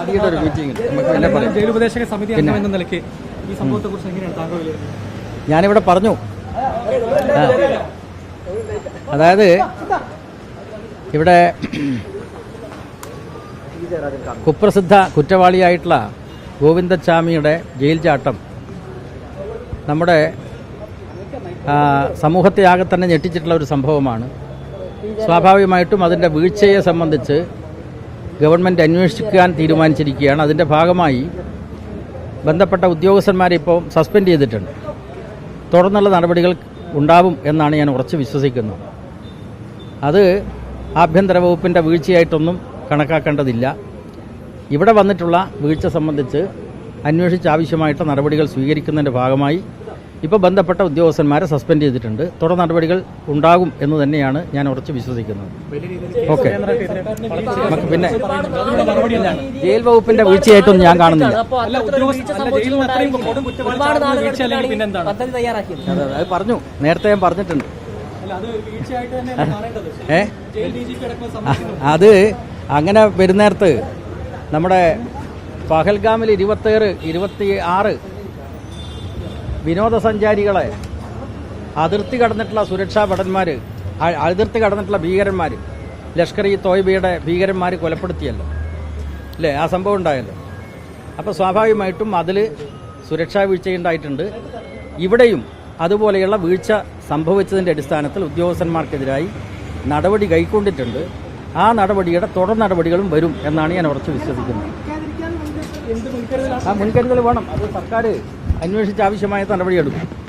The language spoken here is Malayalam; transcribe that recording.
ആദ്യമായിട്ട് ഒരു മീറ്റിംഗ് നമുക്ക് പിന്നെ പറയാം. ജയിലുപദേശക സമിതി അംഗം എന്ന നിലയ്ക്ക് ഈ സംഭവത്തെക്കുറിച്ച് എങ്ങനെയാണ് താങ്കൾ വിലയിരുത്തുന്നത് ഞാനിവിടെ പറഞ്ഞു. അതായത് ഇവിടെ കുപ്രസിദ്ധ കുറ്റവാളിയായിട്ടുള്ള ഗോവിന്ദച്ചാമിയുടെ ജയിൽ ചാട്ടം നമ്മുടെ സമൂഹത്തെ ആകെ തന്നെ ഞെട്ടിച്ചിട്ടുള്ള ഒരു സംഭവമാണ്. സ്വാഭാവികമായിട്ടും അതിന്റെ വീഴ്ചയെ സംബന്ധിച്ച് ഗവൺമെന്റ് അന്വേഷിക്കാൻ തീരുമാനിച്ചിരിക്കുകയാണ്. അതിന്റെ ഭാഗമായി ബന്ധപ്പെട്ട ഉദ്യോഗസ്ഥന്മാരെ ഇപ്പോൾ സസ്പെൻഡ് ചെയ്തിട്ടുണ്ട്. തുടർന്നുള്ള നടപടികൾ ഉണ്ടാവും എന്നാണ് ഞാൻ ഉറച്ചു വിശ്വസിക്കുന്നത് അത് ആഭ്യന്തര വകുപ്പിന്റെ വീഴ്ചയായിട്ടൊന്നും കണക്കാക്കേണ്ടതില്ല. ഇവിടെ വന്നിട്ടുള്ള വീഴ്ച സംബന്ധിച്ച് അന്വേഷിച്ച് ആവശ്യമായിട്ട് നടപടികൾ സ്വീകരിക്കുന്നതിന്റെ ഭാഗമായി ഇപ്പോൾ ബന്ധപ്പെട്ട ഉദ്യോഗസ്ഥന്മാരെ സസ്പെൻഡ് ചെയ്തിട്ടുണ്ട്. തുടർ നടപടികൾ ഉണ്ടാകും എന്ന് തന്നെയാണ് ഞാൻ ഉറച്ച് വിശ്വസിക്കുന്നത്. ഓക്കെ. നമുക്ക് പിന്നെ ജയിൽ വകുപ്പിന്റെ വീഴ്ചയായിട്ടൊന്നും ഞാൻ കാണുന്നില്ല. അതെ പറഞ്ഞു. നേരത്തെ ഞാൻ പറഞ്ഞിട്ടുണ്ട്. അല്ല അത് വീഴ്ചയായിട്ട് കാണേണ്ടത്. ഏ? അത് അങ്ങനെ വരുന്നേരത്ത് നമ്മുടെ പഹൽഗാമിൽ ഇരുപത്തേഴ് ഇരുപത്തി ആറ് വിനോദസഞ്ചാരികളെ അതിർത്തി കടന്നിട്ടുള്ള സുരക്ഷാ ഭടന്മാർ അതിർത്തി കടന്നിട്ടുള്ള ഭീകരന്മാർ ലഷ്കർ ഇ തോയ്ബയുടെ ഭീകരന്മാർ കൊലപ്പെടുത്തിയല്ലോ. അല്ലേ ആ സംഭവം ഉണ്ടായല്ലോ. അപ്പോൾ സ്വാഭാവികമായിട്ടും അതിൽ സുരക്ഷാ വീഴ്ച ഉണ്ടായിട്ടുണ്ട്. ഇവിടെയും അതുപോലെയുള്ള വീഴ്ച സംഭവിച്ചതിന്റെ അടിസ്ഥാനത്തിൽ ഉദ്യോഗസ്ഥന്മാർക്കെതിരായി നടപടി കൈക്കൊണ്ടിട്ടുണ്ട്. ആ നടപടിയുടെ തുടർ നടപടികളും വരും എന്നാണ് ഞാൻ ഉറച്ചു വിശ്വസിക്കുന്നത്. ആ മുൻകരുതൽ വേണം. അത് സർക്കാർ അന്വേഷിച്ച് ആവശ്യമായ നടപടിയെടുക്കും.